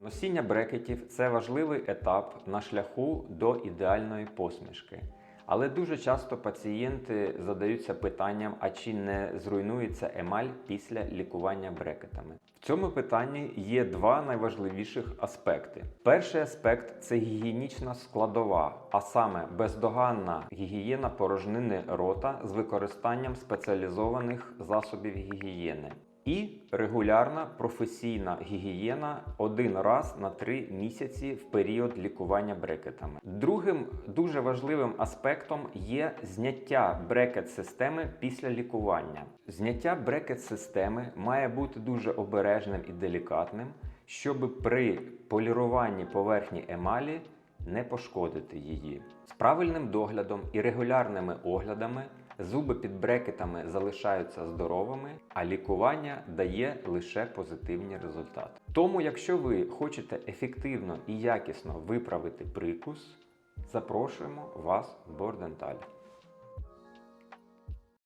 Носіння брекетів це важливий етап на шляху до ідеальної посмішки. Але дуже часто пацієнти задаються питанням, а чи не зруйнується емаль після лікування брекетами. В цьому питанні є два найважливіших аспекти. Перший аспект це гігієнічна складова, а саме бездоганна гігієна порожнини рота з використанням спеціалізованих засобів гігієни. І регулярна професійна гігієна один раз на три місяці в період лікування брекетами. Другим дуже важливим аспектом є зняття брекет-системи після лікування. Зняття брекет-системи має бути дуже обережним і делікатним, щоб при поліруванні поверхні емалі не пошкодити її. З правильним доглядом і регулярними оглядами зуби під брекетами залишаються здоровими, а лікування дає лише позитивні результати. Тому, якщо ви хочете ефективно і якісно виправити прикус, запрошуємо вас в Борденталь.